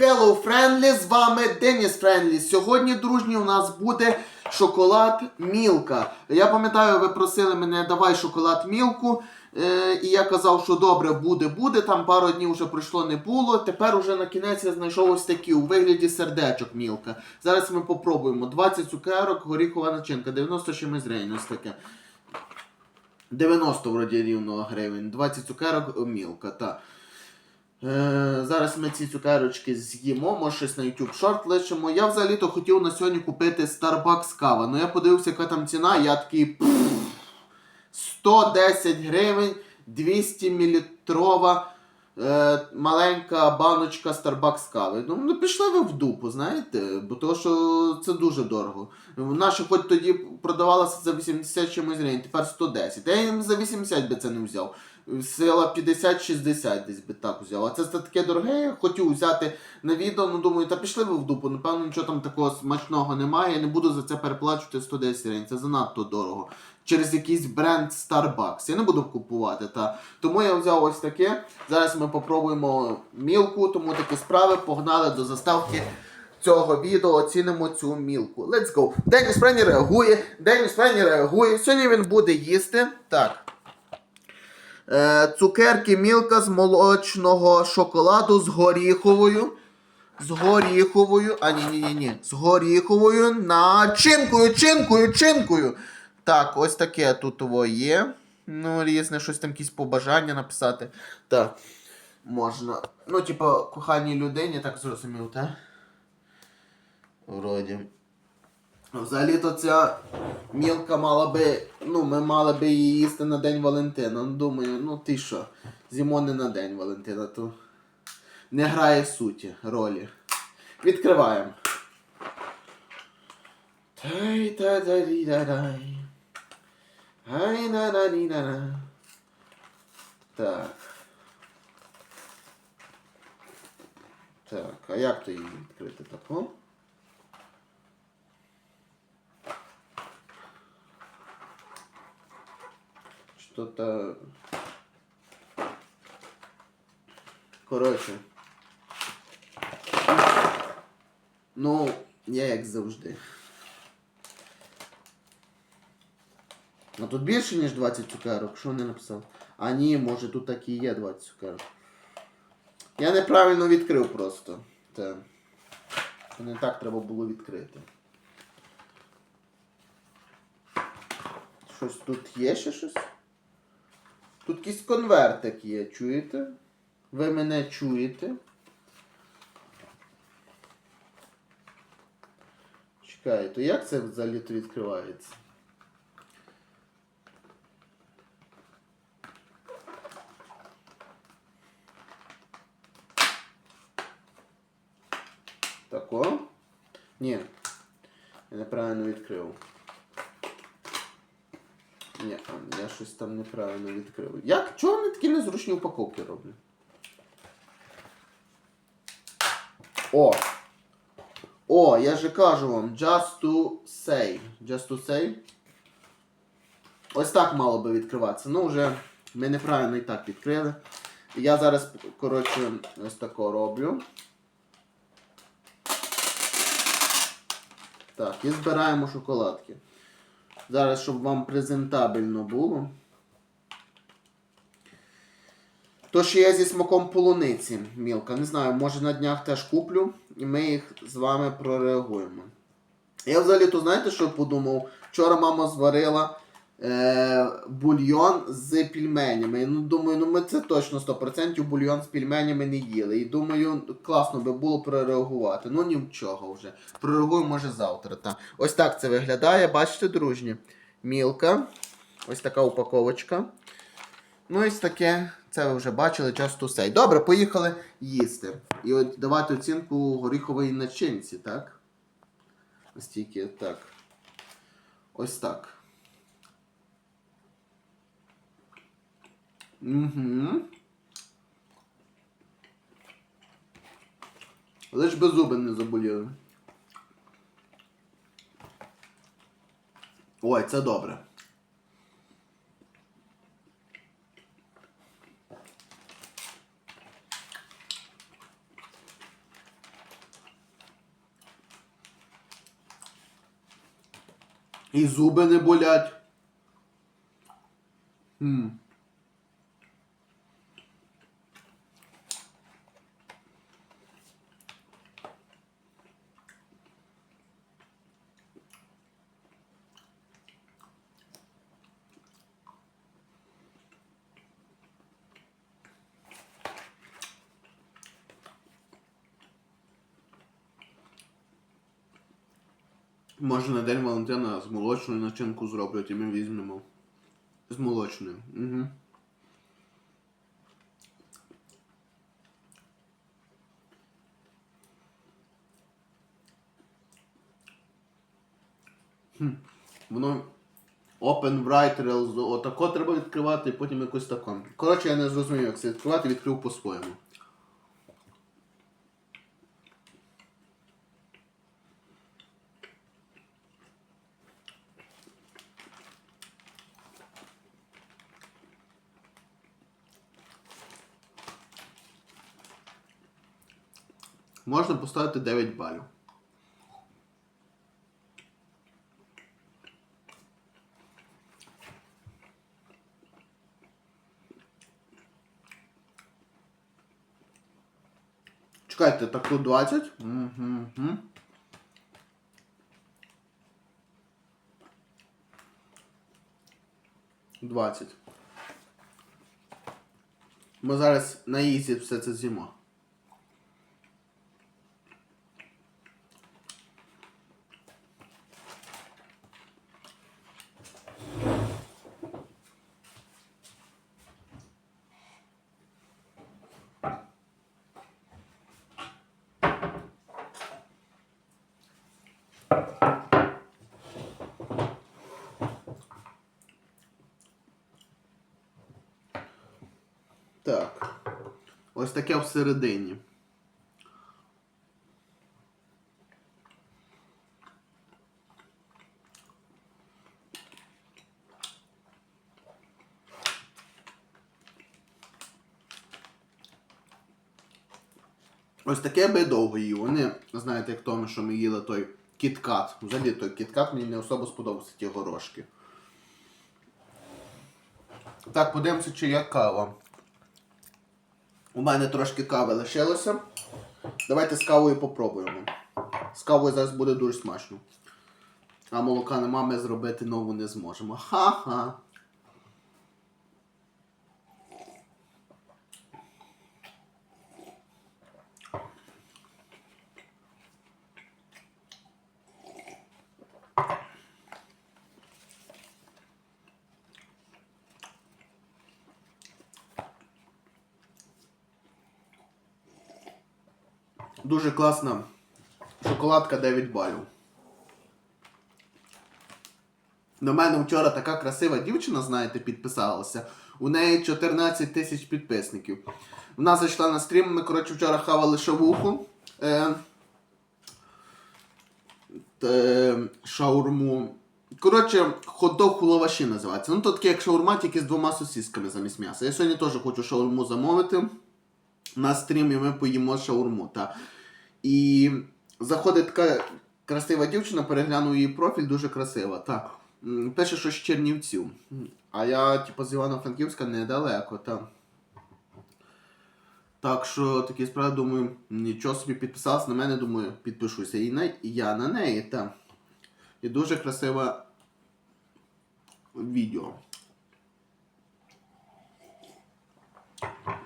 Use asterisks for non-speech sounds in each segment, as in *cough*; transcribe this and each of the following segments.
Hello Friendly, з вами Деніс Френлі. Сьогодні, дружні, у нас буде шоколад Мілка. Я пам'ятаю, ви просили мене давай шоколад Мілку. Е, і я казав, що добре, буде, буде. Там пару днів вже пройшло, не було. Тепер уже на кінець я знайшов ось такі у вигляді сердечок Мілка. Зараз ми попробуємо. 20 цукерок, горіхова начинка, 90 чимось гривень, ось таке. 90 вроді рівно гривень, 20 цукерок Мілка, так. Е, зараз ми ці цукерочки з'їмо, може щось на YouTube шорт лишимо. Я взагалі-то хотів на сьогодні купити Starbucks кава. Ну я подивився, яка там ціна, я такий. «Пф, 110 гривень, 200 мілітрова е, маленька баночка Starbucks кави. Ну, ну пішли ви в дупу, знаєте, бо то, що це дуже дорого. Наша хоч тоді продавалася за 80 чимось гривень, тепер 110. Я їм за 80 би це не взяв. Сила 50-60 десь би так взяв. А це таке дороге, я хотів взяти на відео, ну думаю, та пішли ви в дупу, напевно, нічого там такого смачного немає, я не буду за це переплачувати 110 гривень, це занадто дорого. Через якийсь бренд Starbucks. Я не буду купувати. Та. Тому я взяв ось таке. Зараз ми попробуємо мілку, тому такі справи погнали до заставки цього відео, оцінимо цю мілку. Let's go. Деніс Френі реагує. Деніс Френі реагує. Сьогодні він буде їсти. Так. Е, цукерки мілка з молочного шоколаду з горіховою. З горіховою. А, ні, ні, ні, ні. З горіховою начинкою, чинкою, чинкою. Так, ось таке тут є. Ну, різне, щось там якісь побажання написати. Так. Можна. Ну, типа, коханій людині, так зрозумів, так? Вроді. Взагалі-то ця мілка мала би. Ну, ми мали би її їсти на День Валентина. Ну, думаю, ну ти що? Зімо не на День Валентина, то не грає суті ролі. Відкриваємо. Тай та да ді да дай. Ай на на ді на на. Так. Так, а як то її відкрити тако? Что-то... Коротше. Ну, я як завжди. А тут більше, ніж 20 цукерок. Що не написав? А ні, може тут так і є 20 цукерок. Я неправильно відкрив просто. Та. Це Не так треба було відкрити. Щось тут є ще щось? Тут якийсь конвертик є, чуєте? Ви мене чуєте? Чекай, то як це взагалі то відкривається? Тако? Ні. Я неправильно відкрив. Ні, я щось там неправильно відкрив. Як? Чого вони такі незручні упаковки роблять? О! О, я же кажу вам, just to say. Just to say. Ось так мало би відкриватися. Ну, вже ми неправильно і так відкрили. Я зараз, коротше, ось тако роблю. Так, і збираємо шоколадки. Зараз, щоб вам презентабельно було. То, що я зі смаком полуниці, мілка. Не знаю, може на днях теж куплю, і ми їх з вами прореагуємо. Я взагалі то знаєте, що подумав? Вчора мама зварила е, бульйон з пельменями. Ну, думаю, ну ми це точно 100% бульйон з пельменями не їли. І думаю, класно би було прореагувати. Ну нічого вже. Прореагую, може, завтра. Та. Ось так це виглядає, бачите, дружні. Мілка. Ось така упаковочка. Ну, ось таке, це ви вже бачили, to say. Добре, поїхали їсти. І от давати оцінку горіхової начинці, так? Ось тільки так. Ось так. Угу. Лиш би зуби не заболіли. Ой, це добре. І зуби не болять. Хм. Може на День Валентина з молочною начинку зроблять і ми візьмемо. З молочною. Угу. Хм. Воно Open Rails, отако треба відкривати і потім якось тако. Коротше, я не зрозумів, як це відкривати, відкрив по-своєму. Можна поставити 9 балів. Чекайте, так тут 20? Угу. 20. Ми зараз на ізі все це з'їмо. Так. Ось таке всередині. Ось таке би довго їв. Вони, знаєте, як тому, що ми їли той кіткат. Взагалі той кіткат мені не особо сподобався ті горошки. Так, подивимося, чи є кава. У мене трошки кави лишилося. Давайте з кавою попробуємо. З кавою зараз буде дуже смачно. А молока нема, ми зробити нову не зможемо. Ха-ха. Дуже класна шоколадка 9 балів. До мене вчора така красива дівчина, знаєте, підписалася. У неї 14 тисяч підписників. Вона зайшла на стрім, ми, коротше, вчора хавали шавуху. Е, е, шаурму. Коротше, хот-дог у називається. Ну, то таке як шаурма, тільки з двома сосісками замість м'яса. Я сьогодні теж хочу шаурму замовити. На стрімі ми поїмо шаурму. Та. І заходить така красива дівчина, переглянув її профіль, дуже красива. Та. М, Пише, що з Чернівців. А я, типу, з Івано-Франківська недалеко. Та. Так що такі справи, думаю, нічого собі підписалась на мене, думаю, підпишуся. І, на, я на неї. Та. І дуже красиве відео.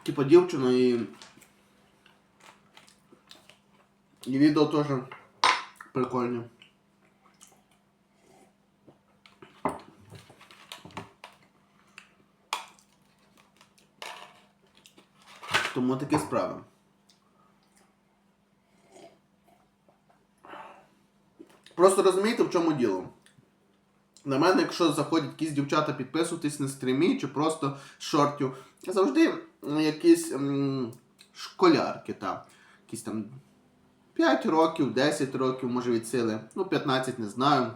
Типа дівчина і. І відео теж прикольне. Тому такі справи. Просто розумієте, в чому діло? На мене, якщо заходять якісь дівчата підписуватись на стрімі чи просто шортів, завжди якісь м, школярки, та, якісь там 5 років, 10 років, може від сили, ну 15 не знаю.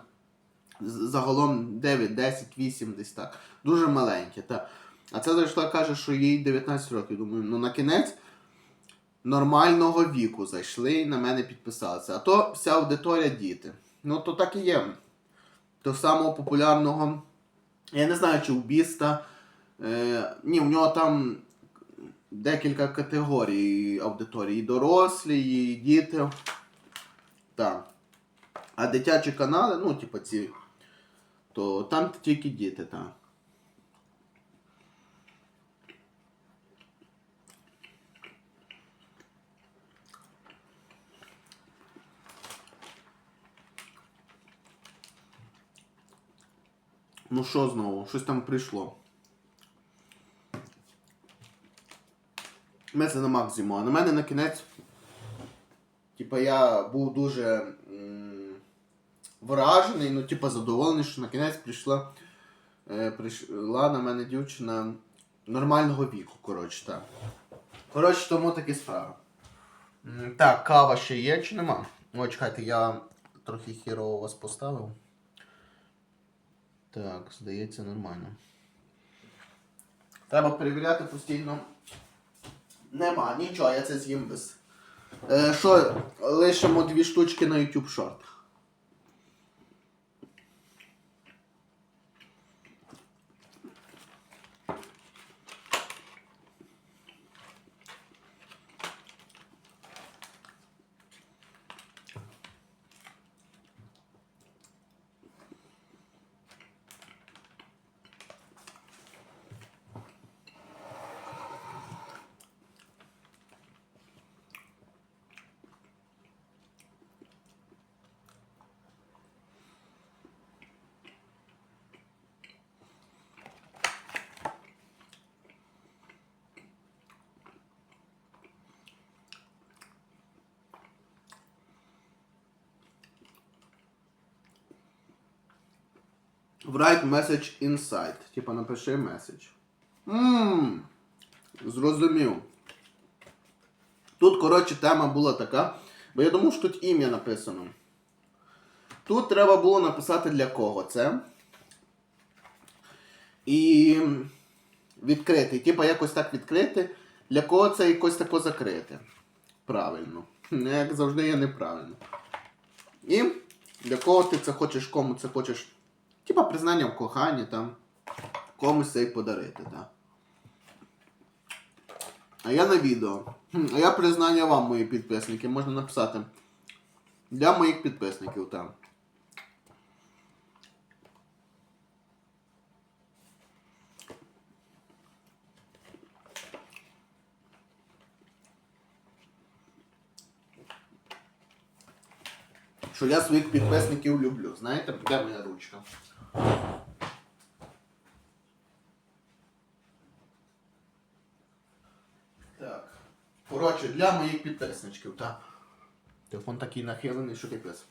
Загалом 9, 10, 8, десь так. Дуже маленькі. Та. А це зайшла, каже, що їй 19 років. Думаю, ну на кінець нормального віку зайшли і на мене підписалися. А то вся аудиторія діти. Ну то так і є. того самого популярного. Я не знаю, чи у Біста. Е, ні, у нього там декілька категорій аудиторії. І дорослі, і діти. Так. А дитячі канали, ну, типу ці, то там тільки діти, так. Ну що знову? Щось там прийшло. Ми на максимум. А на мене на кінець. Типа я був дуже м, вражений, ну типа задоволений, що на кінець прийшла, е, прийшла на мене дівчина нормального віку, коротше, так. Коротше, тому такі справи. Так, кава ще є чи нема? О, чекайте, я трохи хірово вас поставив. Так, здається, нормально. Треба перевіряти постійно. Нема, нічого, я це з'їм без. Е, що, лишимо дві штучки на YouTube Short. Write message inside. Типа напиши меседж. Ммм. Зрозумів. Тут, коротше, тема була така. Бо я думав, що тут ім'я написано. Тут треба було написати для кого це. І відкрити. Типа якось так відкрити. Для кого це якось тако закрити. Правильно. *laughs* Як завжди є неправильно. І для кого ти це хочеш, кому це хочеш. Типа признання в коханні там. Комусь це подарити, так. А я на відео. А я признання вам, мої підписники, можна написати. Для моїх підписників там. Що я своїх підписників люблю. Знаєте, де моя ручка? Так. Коротше, для моїх підписничків, так. Телефон такий нахилений, що капець.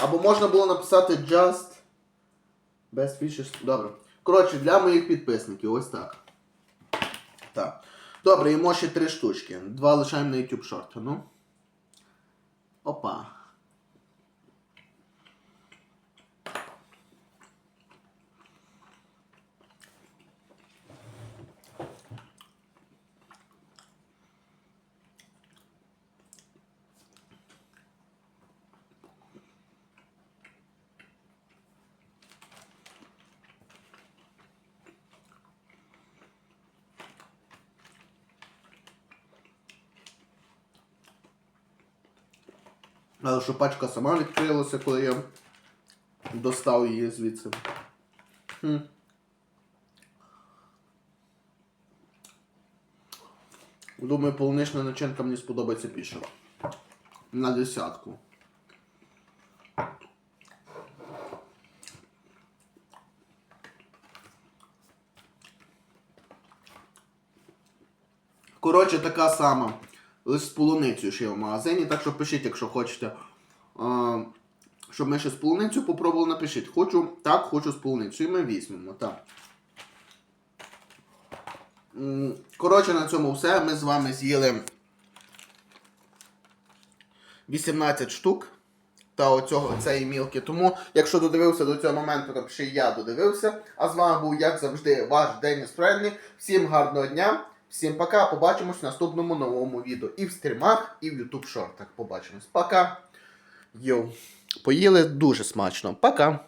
Або можна було написати just без fishes. Добре. Коротше, для моїх підписників, ось так. Так. Добре, йому ще три штучки. Два лишаємо на YouTube Short. Ну. Опа. Але що пачка сама відкрилася, коли я достав її звідси. Хм. Думаю, полунична начинка мені сподобається більше. На десятку. Коротше, така сама. З полуницею ще є в магазині, так що пишіть, якщо хочете. Щоб ми ще з полуницею попробували, напишіть. Хочу, так, хочу з полуницею. І ми візьмемо, так. Коротше, на цьому все. Ми з вами з'їли 18 штук. та оцього цієї мілки. Тому, якщо додивився до цього моменту, напиши я додивився. А з вами був, як завжди, ваш Деніс Френлі. Всім гарного дня, всім пока. Побачимось в наступному новому відео. І в стрімах, і в YouTube шортах. Побачимось. Пока. Йоу. Поїли дуже смачно. Пока.